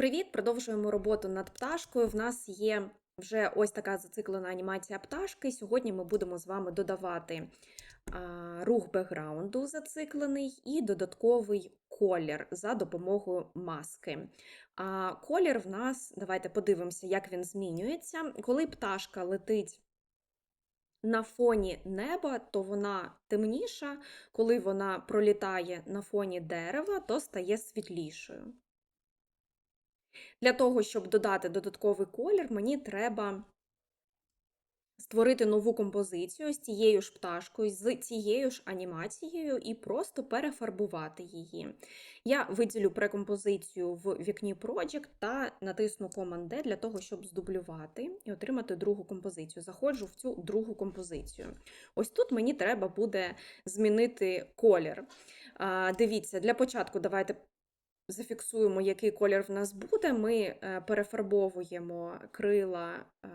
Привіт! Продовжуємо роботу над пташкою. В нас є вже ось така зациклена анімація пташки. Сьогодні ми будемо з вами додавати рух бекграунду зациклений і додатковий колір за допомогою маски. А колір в нас, давайте подивимося, як він змінюється. Коли пташка летить на фоні неба, то вона темніша, коли вона пролітає на фоні дерева, то стає світлішою. Для того, щоб додати додатковий колір, мені треба створити нову композицію з цією ж пташкою, з цією ж анімацією і просто перефарбувати її. Я виділю прекомпозицію в вікні Project та натисну Command-D для того, щоб здублювати і отримати другу композицію. Заходжу в цю другу композицію. Ось тут мені треба буде змінити колір. Дивіться, для початку давайте зафіксуємо, який колір в нас буде. Ми е, перефарбовуємо крила, е,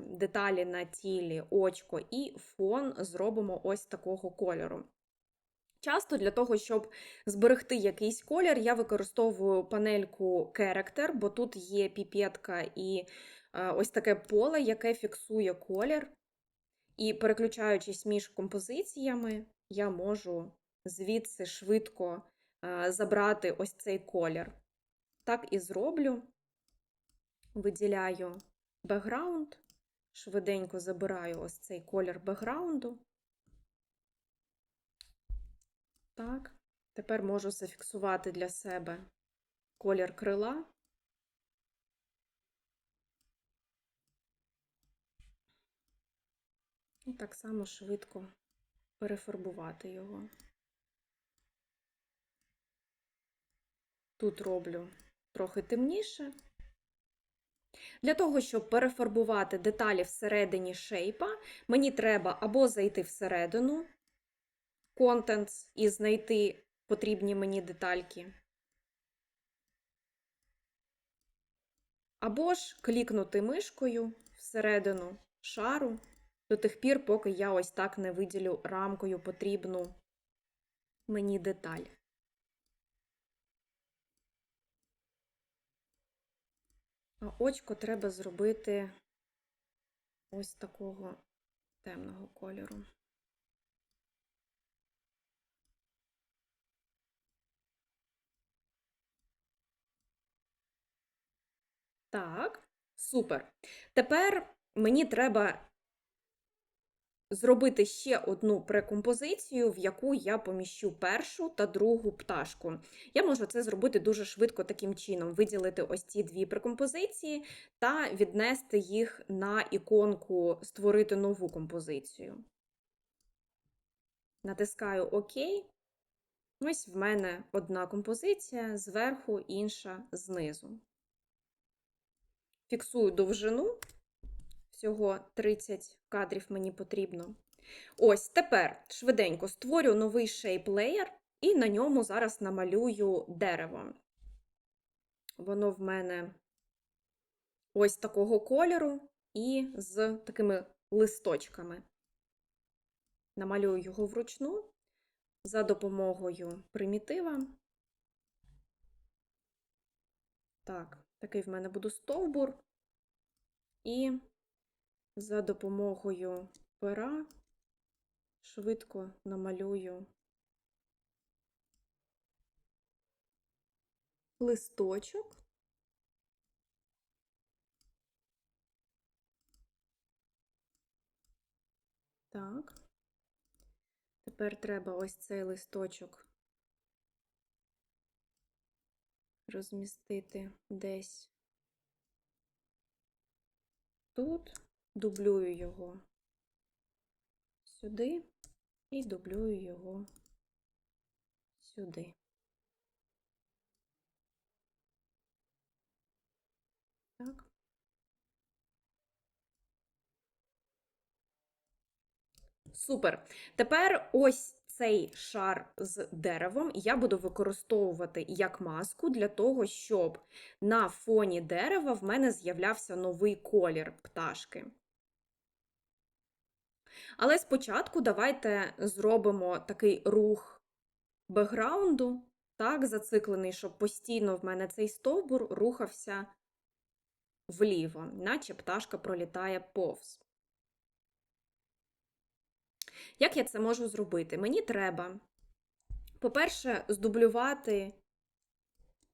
деталі на тілі, очко і фон зробимо ось такого кольору. Часто для того, щоб зберегти якийсь колір, я використовую панельку Character, бо тут є піпетка і е, ось таке поле, яке фіксує колір. І переключаючись між композиціями, я можу звідси швидко забрати ось цей колір. Так і зроблю. Виділяю бекграунд, швиденько забираю ось цей колір бекграунду. Так, тепер можу зафіксувати для себе колір крила. І так само швидко перефарбувати його. Тут роблю трохи темніше. Для того, щоб перефарбувати деталі всередині шейпа, мені треба або зайти всередину Contents і знайти потрібні мені детальки, або ж клікнути мишкою всередину шару до тих пір, поки я ось так не виділю рамкою потрібну мені деталь. Очко треба зробити ось такого темного кольору. Так, супер. Тепер мені треба зробити ще одну прекомпозицію, в яку я поміщу першу та другу пташку. Я можу це зробити дуже швидко таким чином: виділити ось ці дві прекомпозиції та віднести їх на іконку Створити нову композицію. Натискаю ОК. Ось в мене одна композиція зверху, інша знизу. Фіксую довжину всього 30 кадрів мені потрібно. Ось тепер швиденько створю новий shape layer і на ньому зараз намалюю дерево. Воно в мене ось такого кольору і з такими листочками. Намалюю його вручну за допомогою примітива. Так, такий в мене буде стовбур. І за допомогою пера швидко намалюю листочок. Так, тепер треба ось цей листочок розмістити десь тут дублюю його сюди і дублюю його сюди. Так. Супер. Тепер ось цей шар з деревом я буду використовувати як маску для того, щоб на фоні дерева в мене з'являвся новий колір пташки. Але спочатку давайте зробимо такий рух бекграунду так зациклений, щоб постійно в мене цей стовбур рухався вліво, наче пташка пролітає повз. Як я це можу зробити? Мені треба, по-перше, здублювати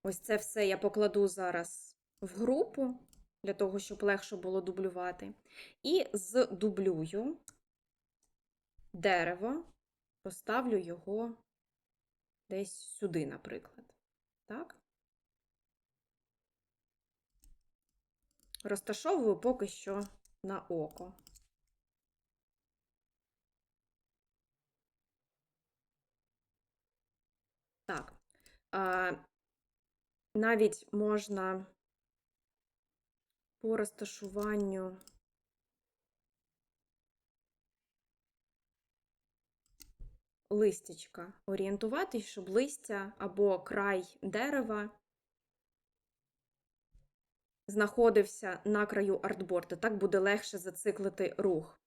ось це все я покладу зараз в групу, для того, щоб легше було дублювати. І здублюю дерево, поставлю його десь сюди, наприклад. Так? Розташовую поки що на око. Так. А, навіть можна по розташуванню листячка орієнтуватись, щоб листя або край дерева знаходився на краю артборду. Так буде легше зациклити рух.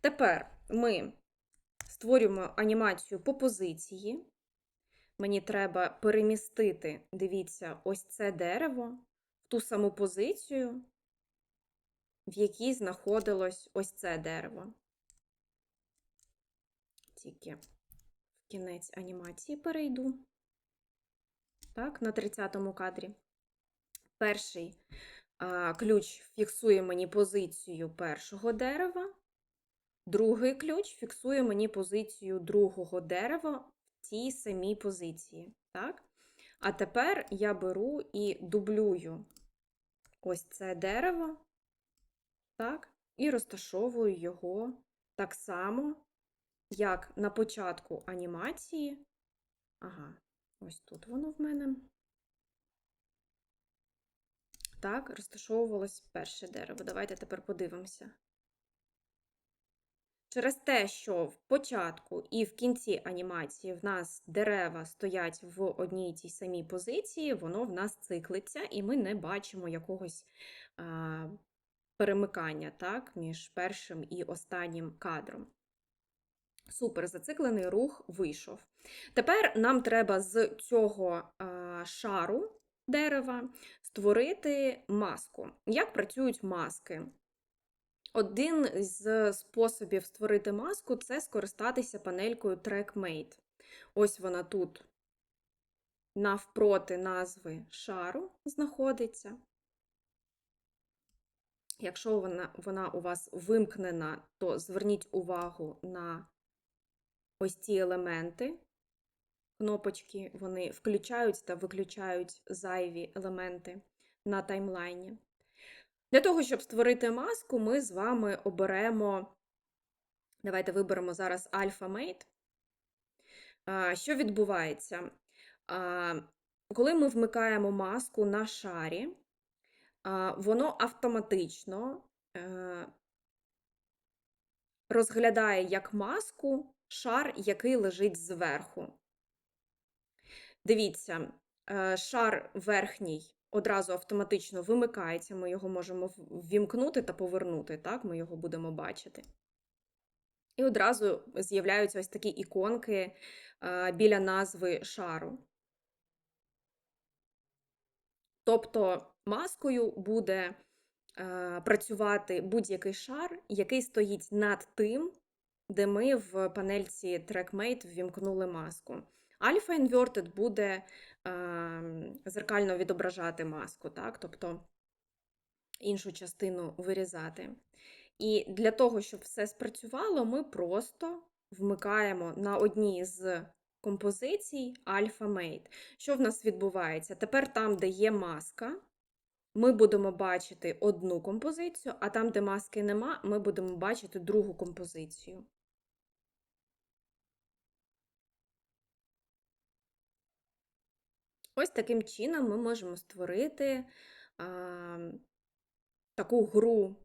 Тепер ми створюємо анімацію по позиції. Мені треба перемістити, дивіться, ось це дерево в ту саму позицію, в якій знаходилось ось це дерево. Тільки в кінець анімації перейду. Так, на 30-му кадрі. Перший а, ключ фіксує мені позицію першого дерева. Другий ключ фіксує мені позицію другого дерева в тій самій позиції. Так? А тепер я беру і дублюю ось це дерево, так? і розташовую його так само, як на початку анімації. Ага, ось тут воно в мене. Так, розташовувалось перше дерево. Давайте тепер подивимося. Через те, що в початку і в кінці анімації в нас дерева стоять в одній тій самій позиції, воно в нас циклиться, і ми не бачимо якогось а, перемикання так, між першим і останнім кадром. Супер, зациклений рух вийшов. Тепер нам треба з цього шару дерева створити маску. Як працюють маски? Один з способів створити маску це скористатися панелькою TrackMate. Ось вона тут навпроти назви шару знаходиться. Якщо вона, вона у вас вимкнена, то зверніть увагу на ось ці елементи. Кнопочки, вони включають та виключають зайві елементи на таймлайні. Для того, щоб створити маску, ми з вами оберемо, давайте виберемо зараз Alpha Mate. Що відбувається? Коли ми вмикаємо маску на шарі, воно автоматично е, розглядає як маску шар, який лежить зверху. Дивіться, е, шар верхній одразу автоматично вимикається, ми його можемо ввімкнути та повернути, так, ми його будемо бачити. І одразу з'являються ось такі іконки біля назви шару. Тобто маскою буде а, працювати будь-який шар, який стоїть над тим, де ми в панельці TrackMate ввімкнули маску. Alpha Inverted буде зеркально відображати маску, так? тобто іншу частину вирізати. І для того, щоб все спрацювало, ми просто вмикаємо на одній з композицій Mate. Що в нас відбувається? Тепер там, де є маска, ми будемо бачити одну композицію, а там, де маски нема, ми будемо бачити другу композицію. Ось таким чином ми можемо створити а, таку гру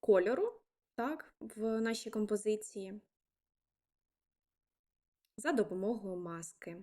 кольору так, в нашій композиції за допомогою маски.